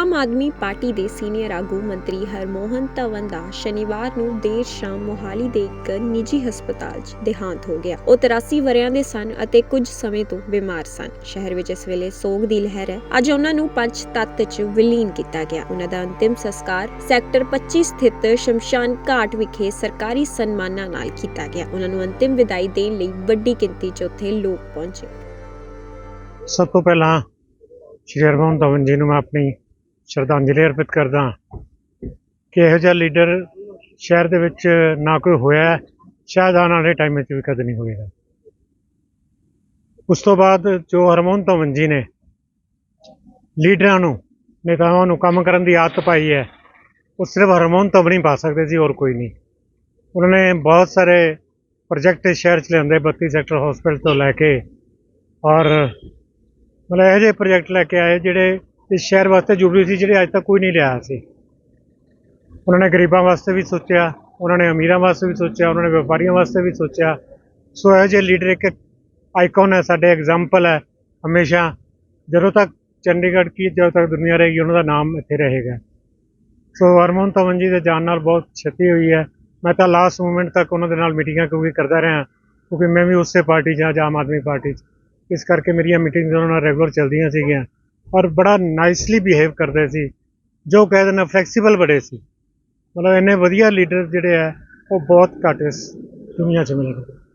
Aam Aadmi party ਦੇ senior ਆਗੂ ਮੰਤਰੀ ਹਰਮੋਹਨ ਧਵਨ ਦਾ ਸ਼ਨੀਵਾਰ ਨੂੰ ਦੇਰ ਸ਼ਾਮ ਮੋਹਾਲੀ ਦੇ ਇੱਕ ਨਿੱਜੀ ਹਸਪਤਾਲ 'ਚ ਦੇਹਾਂਤ ਹੋ ਗਿਆ। ਉਹ 83 ਵਰਿਆਂ ਦੇ ਸਨ ਅਤੇ ਕੁਝ ਸਮੇਂ ਤੋਂ ਬਿਮਾਰ ਸਨ। ਸ਼ਹਿਰ ਵਿੱਚ ਇਸ ਵੇਲੇ ਸੋਗ ਦੀ ਲਹਿਰ ਹੈ। ਅੱਜ ਉਹਨਾਂ ਨੂੰ ਪੰਜ ਤੱਤ 'ਚ ਵਿਲੀਨ ਕੀਤਾ ਗਿਆ। ਉਹਨਾਂ ਦਾ ਅੰਤਿਮ ਸੰਸਕਾਰ ਸੈਕਟਰ 25 ਸਥਿਤ ਸ਼ਮਸ਼ਾਨ ਘਾਟ ਵਿਖੇ ਸਰਕਾਰੀ ਸਨਮਾਨਾਂ ਨਾਲ ਕੀਤਾ ਗਿਆ। ਉਹਨਾਂ ਨੂੰ ਅੰਤਿਮ ਵਿਦਾਈ ਦੇਣ ਲਈ ਵੱਡੀ ਗਿਣਤੀ 'ਚ ਉੱਥੇ ਲੋਕ ਪਹੁੰਚੇ। ਸਭ ਤੋਂ ਪਹਿਲਾਂ ਸ਼੍ਰੀ ਹਰਮੋਹਨ ਧਵਨ ਜੀ ਨੂੰ ਮੈਂ ਆਪਣੀ ਸ਼ਰਧਾਂਜਲੀ ਅਰਪਿਤ ਕਰਦਾ ਕਿ ਇਹੋ ਜਿਹਾ ਲੀਡਰ ਸ਼ਹਿਰ ਦੇ ਵਿੱਚ ਨਾ ਕੋਈ ਹੋਇਆ ਸ਼ਾਇਦ ਆਉਣ ਵਾਲੇ ਟਾਈਮ ਵਿੱਚ ਵੀ ਕਦੇ ਨਹੀਂ ਹੋਏਗਾ। ਉਸ ਤੋਂ ਬਾਅਦ ਜੋ ਹਰਮੋਹਨ ਧਵਨ ਜੀ ਨੇ ਲੀਡਰਾਂ ਨੂੰ, ਨੇਤਾਵਾਂ ਨੂੰ ਕੰਮ ਕਰਨ ਦੀ ਆਦਤ ਪਾਈ ਹੈ, ਉਹ ਸਿਰਫ ਹਰਮੋਹਨ ਧਵਨ ਹੀ ਪਾ ਸਕਦੇ ਸੀ, ਹੋਰ ਕੋਈ ਨਹੀਂ। ਉਹਨਾਂ ਨੇ ਬਹੁਤ ਸਾਰੇ ਪ੍ਰੋਜੈਕਟ ਸ਼ਹਿਰ 'ਚ ਲਿਆਂਦੇ 32 ਸੈਕਟਰ ਹਸਪੀਟਲ ਤੋਂ ਲੈ ਕੇ ਔਰ ਮਤਲਬ ਇਹੋ ਜਿਹੇ ਪ੍ਰੋਜੈਕਟ ਲੈ ਕੇ ਆਏ ਜਿਹੜੇ ਇਸ ਸ਼ਹਿਰ ਵਾਸਤੇ ਜ਼ਰੂਰੀ ਸੀ, ਜਿਹੜੇ ਅੱਜ ਤੱਕ ਕੋਈ ਨਹੀਂ ਲਿਆਇਆ ਸੀ। ਉਹਨਾਂ ਨੇ ਗਰੀਬਾਂ ਵਾਸਤੇ ਵੀ ਸੋਚਿਆ, ਉਹਨਾਂ ਨੇ ਅਮੀਰਾਂ ਵਾਸਤੇ ਵੀ ਸੋਚਿਆ, ਉਹਨਾਂ ਨੇ ਵਪਾਰੀਆਂ ਵਾਸਤੇ ਵੀ ਸੋਚਿਆ। ਸੋ ਇਹੋ ਜਿਹੇ ਲੀਡਰ ਇੱਕ ਆਈਕਨ ਹੈ, ਸਾਡੇ ਐਗਜ਼ਾਮਪਲ ਹੈ, ਹਮੇਸ਼ਾ। ਜਦੋਂ ਤੱਕ ਚੰਡੀਗੜ੍ਹ ਕੀ, ਜਦੋਂ ਤੱਕ ਦੁਨੀਆ ਰਹੇਗੀ, ਉਹਨਾਂ ਦਾ ਨਾਮ ਇੱਥੇ ਰਹੇਗਾ। ਸੋ ਹਰਮੋਹਨ ਧਵਨ ਜੀ ਦੇ ਜਾਣ ਨਾਲ ਬਹੁਤ ਛਤੀ ਹੋਈ ਹੈ। ਮੈਂ ਤਾਂ ਲਾਸਟ ਮੂਮੈਂਟ ਤੱਕ ਉਹਨਾਂ ਦੇ ਨਾਲ ਮੀਟਿੰਗਾਂ ਕਿਉਂਕਿ ਕਰਦਾ ਰਿਹਾ, ਕਿਉਂਕਿ ਮੈਂ ਵੀ ਉਸੇ ਪਾਰਟੀ 'ਚ ਹਾਂ, ਜਾਂ ਆਮ ਆਦਮੀ ਪਾਰਟੀ 'ਚ। ਇਸ ਕਰਕੇ ਮੇਰੀਆਂ ਮੀਟਿੰਗਸ ਉਹਨਾਂ ਨਾਲ ਰੈਗੂਲਰ ਚੱਲਦੀਆਂ ਸੀਗੀਆਂ। ਔਰ ਬੜਾ ਨਾਈਸਲੀ ਬਿਹੇਵ ਕਰਦੇ ਸੀ, ਜੋ ਕਹਿ ਦਿੰਦੇ ਫਲੈਕਸੀਬਲ ਬੜੇ ਸੀ। ਮਤਲਬ ਇੰਨੇ ਵਧੀਆ ਲੀਡਰ ਜਿਹੜੇ ਆ, ਉਹ ਬਹੁਤ ਘੱਟ ਇਸ ਦੁਨੀਆ 'ਚ ਮਿਲਣਗੇ